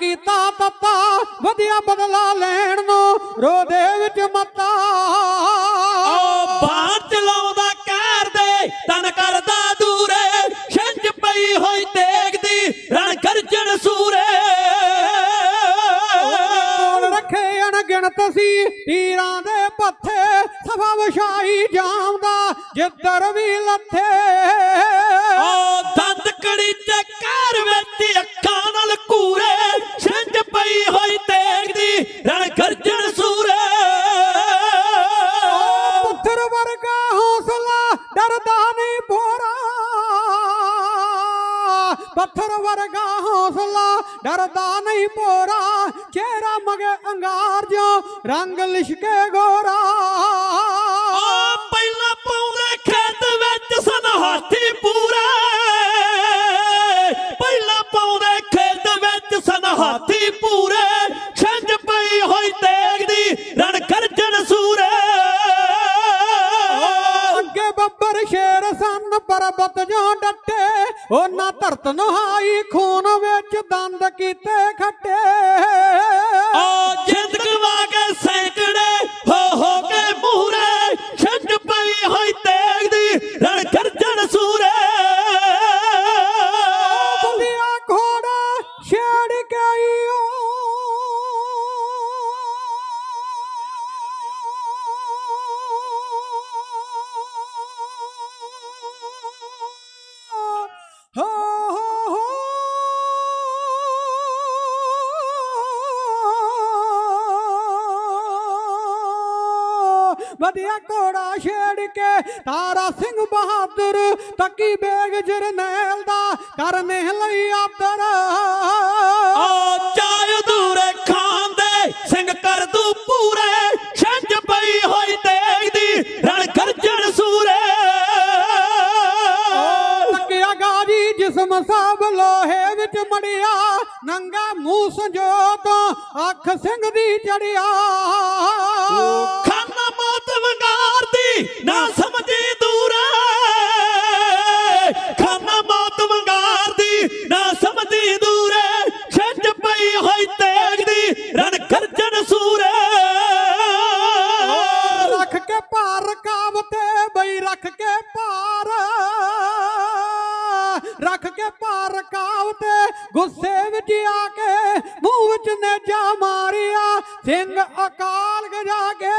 ਕੀਤਾ ਤੱਤਾ ਵਧੀਆ ਬਦਲਾ ਲੈਣ ਨੂੰ ਰੋ ਦੇ ਵਿੱਚ ਮੱਤਾ। ਓ ਬਾਹਰ ਚਲਾਉਂਦਾ ਕਾਰ ਦੇ ਤਨ ਕਰਦਾ ਦੂਰੇ ਛੰਝ ਪਈ ਹੋਈ ਦੇਖਦੀ ਰਣ ਗਰਜਣ ਸੂਰੇ। ਰੱਖੇ ਅਣਗਿਣਤ ਸੀ ਤੀਰਾਂ ਦੇ ਪੱਥੇ ਸਫਾ ਵਿਛਾਈ ਜਾਮਦਾ ਜਿੱਧਰ ਵੀ ਲੱਥੇ। ਪੱਥਰ ਵਰਗਾ ਹੌਸਲਾ ਡਰਦਾ ਨਹੀਂ ਪੋਰਾ ਚਿਹਰਾ ਮਗੇ ਅੰਗਾਰ ਜੋ ਰੰਗ ਲਿਸ਼ਕੇ ਗੋਰਾ। ਆ ਪਹਿਲਾਂ ਪਾਉਂਦੇ ਖੇਤ ਵਿੱਚ ਸਨ ਹਾਥੀ ਪੂਰੇ। ਪਹਿਲਾਂ ਪਾਉਂਦੇ ਖੇਤ ਵਿੱਚ ਸਨ ਹਾਥੀ ਪੂਰੇ। ਛੰਝ ਪਈ ਹੋਈ ਤੇਗਦੀ ਰਣ ਗਰਜਣ ਸੂਰੇ। ਅੱਗੇ ਬੱਬਰ ਸ਼ੇਰ ਸਨ ਪਰਬਤ ਜੋ ਡੱਟੇ ਉਹਨਾਂ ਧਰਤ ਨਹਾਈ ਖੂਨ ਵਿੱਚ ਦੰਦ ਕੀਤੇ ਖੱਟੇ। ਵਧੀਆ ਘੋੜਾ ਛੇੜ ਕੇ ਤਾਰਾ ਸਿੰਘ ਬਹਾਦਰ ਤੱਕੀ ਬੇਗ ਜਰਨੈਲ ਦਾ ਕਰਨੇ ਲਈ ਆਦਰ। ਆ ਚਾਹ ਦੂਰੇ ਖਾਨ ਦੇ ਸਿੰਘ ਕਰ ਦੂ ਪੂਰੇ ਛੰਝ ਪਈ ਹੋਈ ਦੇਖਦੀ ਰਣ ਗਰਜਣ ਸੂਰੇ। ਲੱਗਿਆ ਗਾਜੀ ਜਿਸਮ ਸਭ ਲੋਹੇ ਵਿੱਚ ਮੜਿਆ ਨੰਗਾ ਮੂੰਹ ਸੰਜੋਤ ਅੱਖ ਸਿੰਘ ਦੀ ਚੜਿਆ। ਰੱਖ ਕੇ ਭਾਰ ਰਕਾਬ ਤੇ, ਗੁੱਸੇ ਵਿੱਚ ਆ ਕੇ ਮੂੰਹ ਵਿੱਚ ਨੇਜਾ ਮਾਰਿਆ, ਸਿੰਘ ਅਕਾਲ ਗਜਾ ਕੇ।